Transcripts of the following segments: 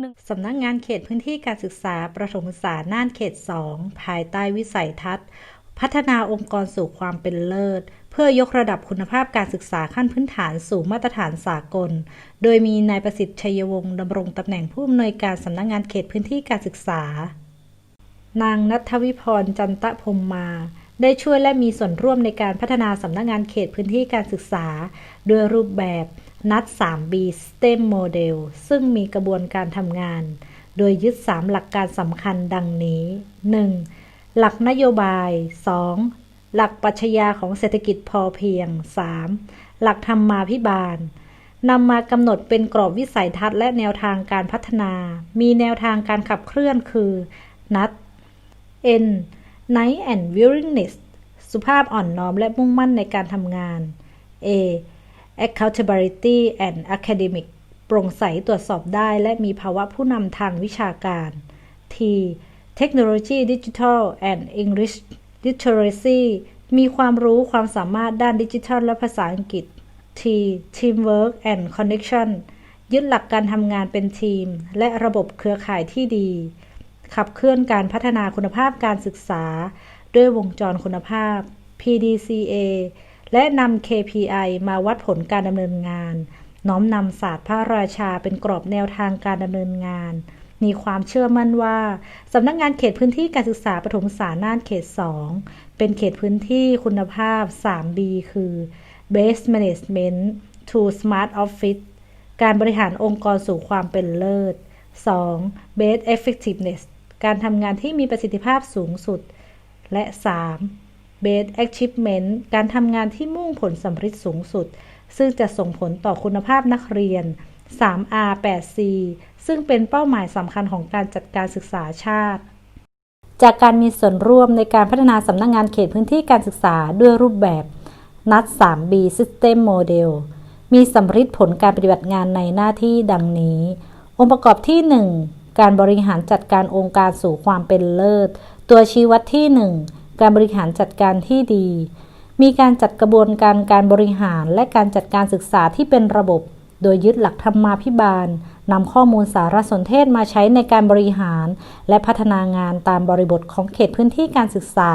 หนึ่งสำนักงานเขตพื้นที่การศึกษาประถมศึกษาน่านเขต 2 ภายใต้วิสัยทัศน์ พัฒนาองค์กรสู่ความเป็นเลิศ เพื่อยกระดับคุณภาพการศึกษาขั้นพื้นฐานสู่มาตรฐานสากล โดยมีนายประสิทธิ์ชัยวงศ์ดำรงตำแหน่งผู้อำนวยการสำนักงานเขตพื้นที่การศึกษา นางนัทวิพรจันตะพมมาได้ช่วยและมีส่วนร่วมในการพัฒนาสำนักงานเขตพื้นที่การศึกษา ด้วยรูปแบบ นัด 3B STEM Model ซึ่งมีกระบวนการทำงาน โดยยึด 3 หลักการสำคัญดังนี้ 1. หลักนโยบาย 2. หลักปรัชญาของเศรษฐกิจพอเพียง 3. หลักธรรมาภิบาลนำมากำหนดเป็นกรอบวิสัยทัศน์และแนวทางการพัฒนา มีแนวทางการขับเคลื่อนคือนัด N Night and Willingness สุภาพอ่อนน้อมและมุ่งมั่นในการทำงาน A accountability and academic โปร่งใสตรวจสอบได้ และมีภาวะผู้นำทางวิชาการ T technology digital and English literacy มีความรู้ความสามารถด้านดิจิทัลและภาษาอังกฤษ T teamwork and connection ยึดหลักการทำงานเป็นทีม และระบบเครือข่ายที่ดี ขับเคลื่อนการพัฒนาคุณภาพการศึกษา ด้วยวงจรคุณภาพ PDCA และนำ KPI มาวัดผลการดำเนินงาน น้อมนำศาสตร์พระราชาเป็นกรอบแนวทางการดำเนินงาน มีความเชื่อมั่นว่าสำนักงงานเขตพื้นที่การศึกษาปฐมศึกษาน่านเขต 2 เป็นเขตพื้นที่คุณภาพ 3B คือ Base Management to Smart Office การบริหารองค์กรสู่ความเป็นเลิศ 2. Base Effectiveness การทำงานที่มีประสิทธิภาพสูงสุด และ 3. Base Achievement การทำงานที่มุ่งผลสำเร็จสูงสุด ซึ่งจะส่งผลต่อคุณภาพนักเรียน 3R 8C ซึ่งเป็นเป้าหมายสำคัญของการจัดการศึกษาชาติ จากการมีส่วนร่วมในการพัฒนาสำนักงงานเขตพื้นที่การศึกษาด้วยรูปแบบนัด 3B System Model มีสำริดผลการปฏิบัติงานในหน้าที่ดังนี้ องค์ประกอบที่ 1 การบริหารจัดการองค์การสู่ความเป็นเลิศ ตัวชี้วัดที่ 1 การบริหารจัดการที่ดี มีการจัดกระบวนการการบริหารและการจัดการศึกษาที่เป็นระบบ โดยยึดหลักธรรมาภิบาลนำข้อมูลสารสนเทศมาใช้ในการบริหาร และพัฒนางานตามบริบทของเขตพื้นที่การศึกษา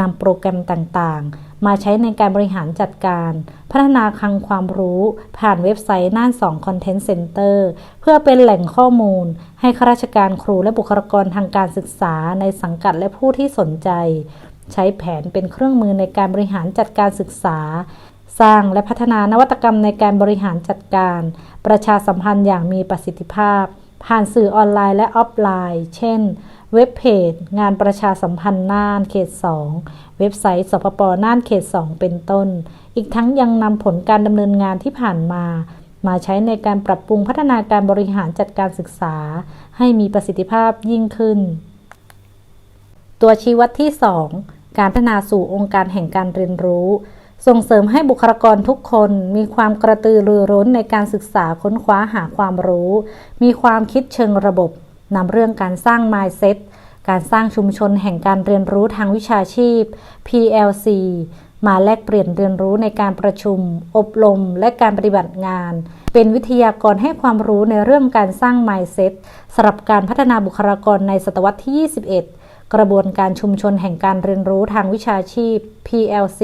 นำโปรแกรมต่างๆ มาใช้ในการบริหารจัดการ พัฒนาคลังความรู้ผ่านเว็บไซต์น่าน2 Content Center เพื่อเป็นแหล่งข้อมูล ให้ข้าราชการครูและบุคลากรทางการศึกษาในสังกัดและผู้ที่สนใจ ใช้แผนเป็นเครื่องมือในการบริหารจัดการศึกษา สร้างและพัฒนานวัตกรรมในการบริหารจัดการ ประชาสัมพันธ์อย่างมีประสิทธิภาพ ผ่านสื่อออนไลน์และออฟไลน์ เช่น เว็บเพจ งานประชาสัมพันธ์น่านเขต 2 เว็บไซต์สปปน่านเขต 2 เป็นต้น อีกทั้งยังนำผลการดำเนินงานที่ผ่านมามาใช้ในการปรับปรุงพัฒนาการบริหารจัดการศึกษา ให้มีประสิทธิภาพยิ่งขึ้น ตัวชี้วัดที่ 2 การพัฒนาสู่องค์การแห่งการเรียนรู้ ส่งเสริมให้บุคลากรทุกคนมีความกระตือรือร้นในการศึกษาค้นคว้าหาความรู้ มีความคิดเชิงระบบนำเรื่องการสร้าง mindset การสร้างชุมชนแห่งการเรียนรู้ทางวิชาชีพ PLC มาแลกเปลี่ยนเรียนรู้ในการประชุม อบรม และการปฏิบัติงาน เป็นวิทยากรให้ความรู้ในเรื่องการสร้าง mindset สำหรับการพัฒนาบุคลากรในศตวรรษที่ 21 กระบวนการชุมชนแห่งการเรียนรู้ทางวิชาชีพ PLC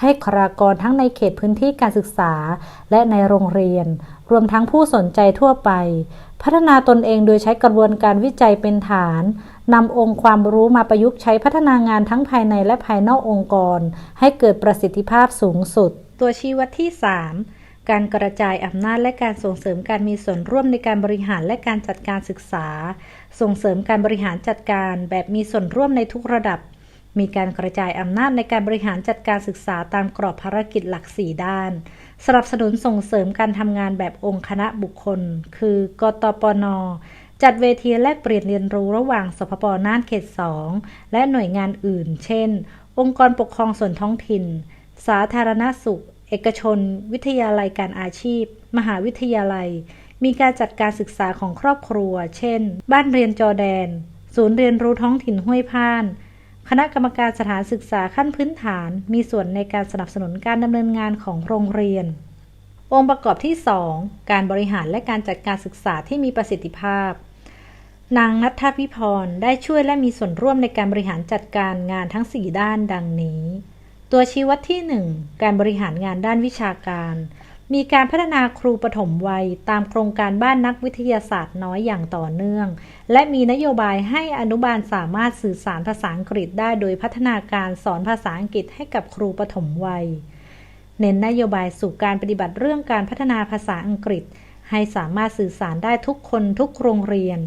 ให้ครากรทั้งในเขตพื้นที่การศึกษา และในโรงเรียน รวมทั้งผู้สนใจทั่วไป พัฒนาตนเองโดยใช้กระบวนการวิจัยเป็นฐานนำองค์ความรู้มาประยุกต์ใช้พัฒนางานทั้งภายในและภายนอกองค์กร ให้เกิดประสิทธิภาพสูงสุด ตัวชี้วัดที่ 3 การกระจายอำนาจและการส่งเสริมการมีส่วนร่วมในการบริหารและการจัดการศึกษา ส่งเสริมการบริหารจัดการแบบมีส่วนร่วมในทุกระดับ มีการกระจายอำนาจในการบริหารจัดการศึกษาตามกรอบภารกิจหลัก 4 ด้าน สนับสนุนส่งเสริมการทำงานแบบองค์คณะบุคคล คือกตปนจัดเวทีแลกเปลี่ยนเรียนรู้ระหว่างสพปน่านเขต 2 และหน่วยงานอื่น เช่น องค์กรปกครองส่วนท้องถิ่น สาธารณสุข เอกชน วิทยาลัยการอาชีพ มหาวิทยาลัย มีการจัดการศึกษาของครอบครัว เช่น บ้านเรียนจอแดน ศูนย์เรียนรู้ท้องถิ่นห้วยพาน คณะกรรมการสถานศึกษาขั้นพื้นฐาน มีส่วนในการสนับสนุนการดำเนินงานของโรงเรียน องค์ประกอบที่ 2 การบริหารและการจัดการศึกษาที่มีประสิทธิภาพนางนัทพิพรได้ช่วยและมีส่วนร่วมในการบริหารจัดการงานทั้ง 4 ด้านดังนี้ ตัวชี้วัดที่ 1 การบริหารงานด้านวิชาการ มีการพัฒนาครูปฐมวัย ตามโครงการบ้านนักวิทยาศาสตร์น้อยอย่างต่อเนื่อง และมีนโยบายให้อนุบาลสามารถสื่อสารภาษาอังกฤษได้โดยพัฒนาการสอนภาษาอังกฤษให้กับครูปฐมวัย เน้นนโยบายสู่การปฏิบัติเรื่องการพัฒนาภาษาอังกฤษ ให้สามารถสื่อสารได้ทุกคนทุกโรงเรียน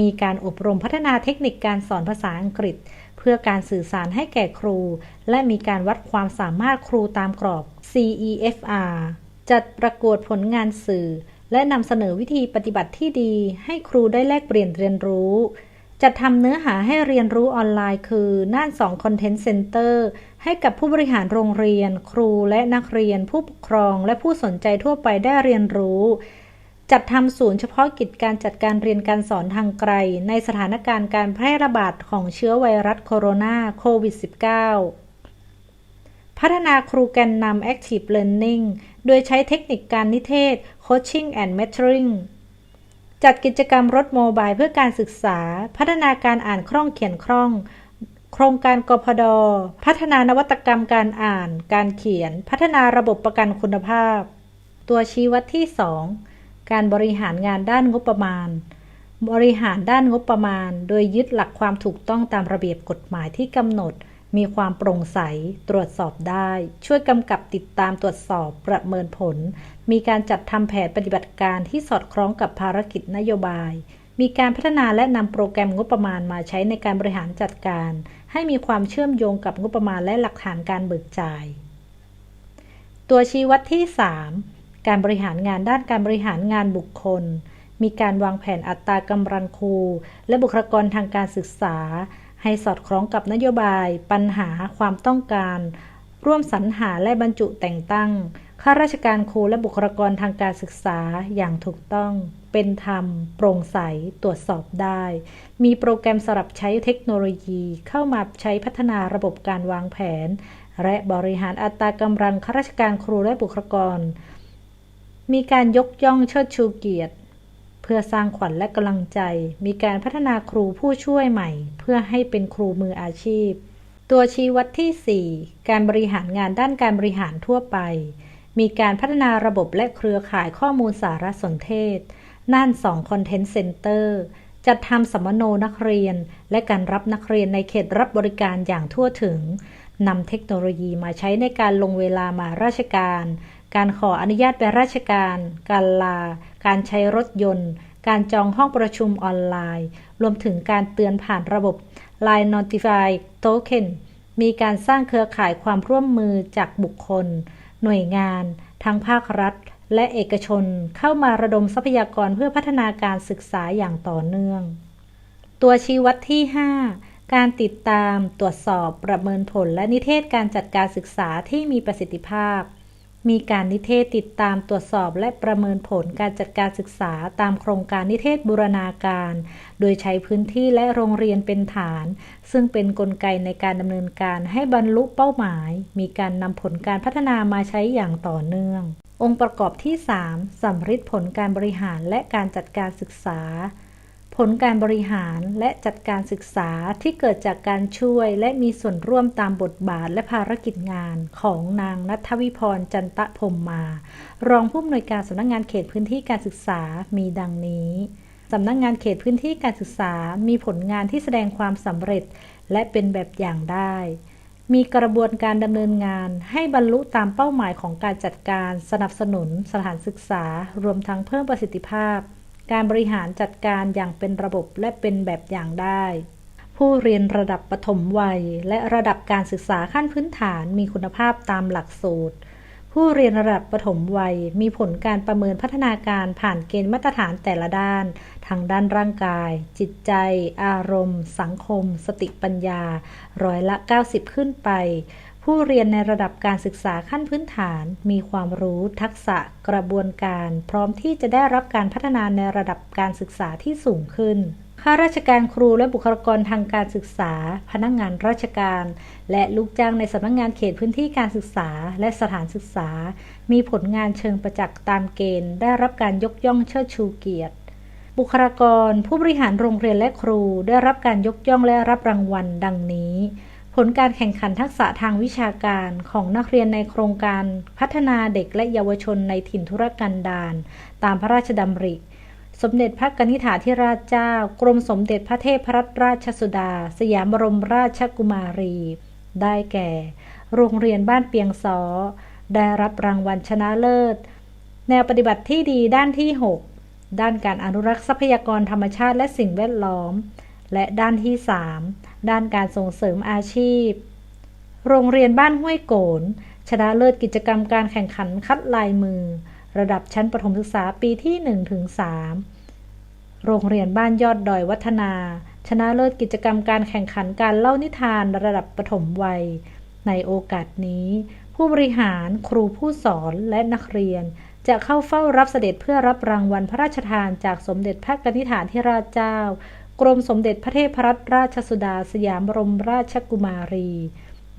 มีการอบรมพัฒนาเทคนิคการสอนภาษาอังกฤษ พื่อการสื่อสารให้แก่ครู และมีการวัดความสามารถครูตามกรอบ CEFR จัดประกวดผลงานสื่อ และนำเสนอวิธีปฏิบัติที่ดี ให้ครูได้แลกเปลี่ยนเรียนรู้ จัดทำเนื้อหาให้เรียนรู้ออนไลน์คือน่าน2 Content Center ให้กับผู้บริหารโรงเรียน ครูและนักเรียน ผู้ปกครอง และผู้สนใจทั่วไปได้เรียนรู้ จัดทำศูนย์เฉพาะกิจการจัดการเรียนการสอนทางไกล ในสถานการณ์การแพร่ระบาดของเชื้อไวรัสโคโรนาโควิด -19 พัฒนาครูแกนนำ Active Learning โดยใช้เทคนิคการนิเทศ Coaching and Mentoring จัดกิจกรรมรถโมบายเพื่อการศึกษา พัฒนาการอ่านคล่องเขียนคล่อง โครงการกพด พัฒนานวัตกรรมการอ่าน การเขียน พัฒนาระบบประกันคุณภาพ ตัวชี้วัดที่ 2 การบริหารงานด้านงบประมาณ บริหารด้านงบประมาณ โดยยึดหลักความถูกต้องตามระเบียบกฎหมายที่กำหนด มีความโปร่งใส ตรวจสอบได้ ช่วยกำกับติดตามตรวจสอบประเมินผล มีการจัดทำแผนปฏิบัติการที่สอดคล้องกับภารกิจนโยบาย มีการพัฒนาและนำโปรแกรมงบประมาณมาใช้ในการบริหารจัดการ ให้มีความเชื่อมโยงกับงบประมาณและหลักฐานการเบิกจ่าย ตัวชี้วัดที่ 3 การบริหารงานด้านการบริหารงานบุคคล มีการวางแผนอัตรากำลังครู และบุคลากรทางการศึกษา ให้สอดคล้องกับนโยบาย ปัญหาความต้องการ ร่วมสรรหาและบรรจุแต่งตั้งข้าราชการครูและบุคลากรทางการศึกษาอย่างถูกต้อง เป็นธรรม โปร่งใส ตรวจสอบได้ มีโปรแกรมสำหรับใช้เทคโนโลยีเข้ามาใช้พัฒนาระบบการวางแผน และบริหารอัตรากำลังข้าราชการครูและบุคลากร มีการยกย่องเชิดชูเกียรติ เพื่อสร้างขวัญและกำลังใจ มีการพัฒนาครูผู้ช่วยใหม่ เพื่อให้เป็นครูมืออาชีพ ตัวชี้วัดที่ 4 การบริหารงานด้านการบริหารทั่วไป มีการพัฒนาระบบและเครือข่ายข้อมูลสารสนเทศ น่าน2 Content Center จัดทำสัมมโนนักเรียน และการรับนักเรียนในเขตรับบริการอย่างทั่วถึงนำเทคโนโลยีมาใช้ในการลงเวลามาราชการ การขออนุญาตไปราชการ การลา การใช้รถยนต์ การจองห้องประชุมออนไลน์ รวมถึงการเตือนผ่านระบบ Line Notify Token มีการสร้างเครือข่ายความร่วมมือจากบุคคล หน่วยงาน ทั้งภาครัฐ และเอกชนเข้ามาระดมทรัพยากรเพื่อพัฒนาการศึกษาอย่างต่อเนื่อง ตัวชี้วัดที่ 5 การติดตาม ตรวจสอบ ประเมินผล และนิเทศการจัดการศึกษาที่มีประสิทธิภาพ มีการนิเทศติดตามตรวจสอบและประเมินผลการจัดการศึกษาตามโครงการนิเทศบูรณาการ โดยใช้พื้นที่และโรงเรียนเป็นฐาน ซึ่งเป็นนกลไกในการดำเนินการให้บรรลุเป้าหมาย มีการนำผลการพัฒนามาใช้อย่างต่อเนื่อง องค์ประกอบที่ 3สำริผลการบริหารและการจัดการศึกษา ผลการบริหารและจัดการศึกษาที่เกิดจากการช่วยและมีส่วนร่วมตามบทบาทและภารกิจงานของนางนัทวิพรจันตะพมมา รองผู้อำนวยการสำนักงงานเขตพื้นที่การศึกษามีดังนี้สำนักงงานเขตพื้นที่การศึกษา มีผลงานที่แสดงความสำเร็จและเป็นแบบอย่างได้ มีกระบวนการดำเนินงานให้บรรลุตามเป้าหมายของการจัดการสนับสนุนสถานศึกษา รวมทั้งเพิ่มประสิทธิภาพ การบริหารจัดการอย่างเป็นระบบและเป็นแบบอย่างได้ ผู้เรียนระดับปฐมวัย และระดับการศึกษาขั้นพื้นฐานมีคุณภาพตามหลักสูตร ผู้เรียนระดับปฐมวัย มีผลการประเมินพัฒนาการผ่านเกณฑ์มาตรฐานแต่ละด้าน ทางด้านร่างกาย จิตใจ อารมณ์ สังคม สติปัญญา ร้อยละ 90 ขึ้นไป ผู้เรียนในระดับการศึกษาขั้นพื้นฐาน มีความรู้ ทักษะ กระบวนการ พร้อมที่จะได้รับการพัฒนาในระดับการศึกษาที่สูงขึ้นข้าราชการครูและบุคลากรทางการศึกษา พนักงงานราชการ และลูกจ้างในสำนักงงานเขตพื้นที่การศึกษาและสถานศึกษา มีผลงานเชิงประจักษ์ตามเกณฑ์ ได้รับการยกย่องเชิดชูเกียรติ บุคลากร ผู้บริหารโรงเรียนและครูได้รับการยกย่องและรับรางวัลดังนี้ ผลการแข่งขันทักษะทางวิชาการของนักเรียนในโครงการพัฒนาเด็กและเยาวชนในถิ่นธุรกันดารตามพระราชดำริ สมเด็จพระกนิษฐาธิราชเจ้า กรมสมเด็จพระเทพรัตนราชสุดา สยามบรมราชกุมารี ได้แก่ โรงเรียนบ้านเปียงซอได้รับรางวัลชนะเลิศ แนวปฏิบัติที่ดีด้านที่ 6 ด้านการอนุรักษ์ทรัพยากรธรรมชาติและสิ่งแวดล้อม และด้านที่ 3 ด้านการส่งเสริมอาชีพ โรงเรียนบ้านห้วยโกน ชนะเลิศกิจกรรมการแข่งขันคัดลายมือ ระดับชั้นประถมศึกษาปีที่1ถึง3โรงเรียนบ้านยอดดอยวัฒนา ชนะเลิศกิจกรรมการแข่งขันการเล่านิทานระดับประถมวัย ในโอกาสนี้ ผู้บริหารครูผู้สอนและนักเรียนจะเข้าเฝ้ารับเสด็จเพื่อรับรางวัลพระราชทานจากสมเด็จพระกนิษฐาธิราชเจ้า กรมสมเด็จพระเทพรัตนราชสุดาสยามบรมราชกุมารี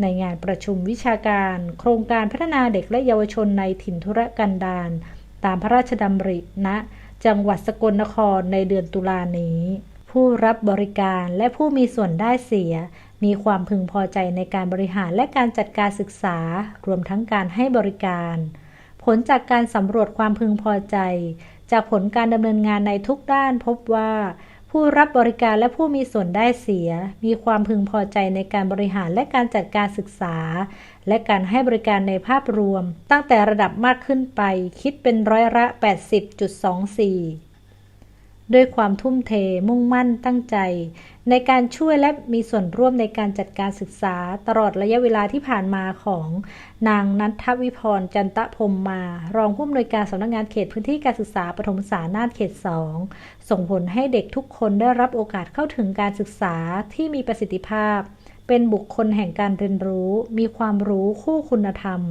ในงานประชุมวิชาการ โครงการพัฒนาเด็กและเยาวชนในถิ่นธุรกันดารตามพระราชดำริณนะจังหวัดสกลนครในเดือนตุลานี้ ผู้รับบริการและผู้มีส่วนได้เสีย มีความพึงพอใจในการบริหารและการจัดการศึกษา รวมทั้งการให้บริการ ผลจากการสำรวจความพึงพอใจ จากผลการดำเนินงานในทุกด้านพบว่า ผู้รับบริการและผู้มีส่วนได้เสีย มีความพึงพอใจในการบริหารและการจัดการศึกษา และการให้บริการในภาพรวม ตั้งแต่ระดับมากขึ้นไป คิดเป็นร้อยละ 80.24 ด้วยความทุ่มเท มุ่งมั่นตั้งใจ ในการช่วยและมีส่วนร่วมในการจัดการศึกษาตลอดระยะเวลาที่ผ่านมาของนางนัทวิพรจันตะพรมมา รองผู้อำนวยการสำนักงงานเขตพื้นที่การศึกษาปฐมศึกษานานเขต 2 ส่งผลให้เด็กทุกคนได้รับโอกาสเข้าถึงการศึกษาที่มีประสิทธิภาพ เป็นบุคคลแห่งการเรียนรู้ มีความรู้คู่คุณธรรม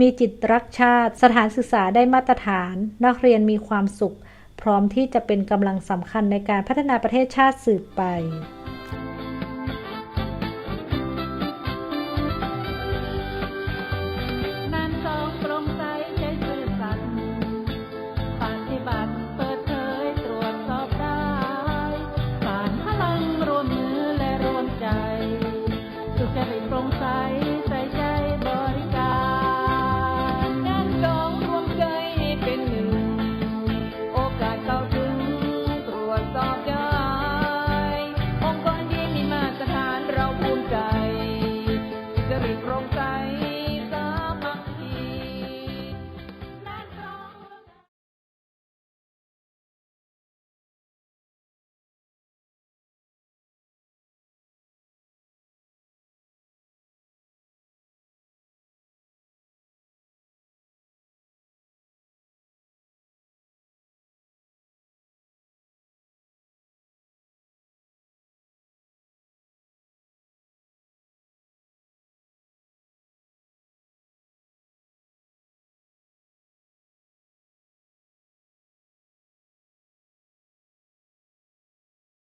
มีจิตรักชาติ สถานศึกษาได้มาตรฐาน นักเรียนมีความสุข พร้อมที่จะเป็นกำลังสำคัญในการพัฒนาประเทศชาติสืบไป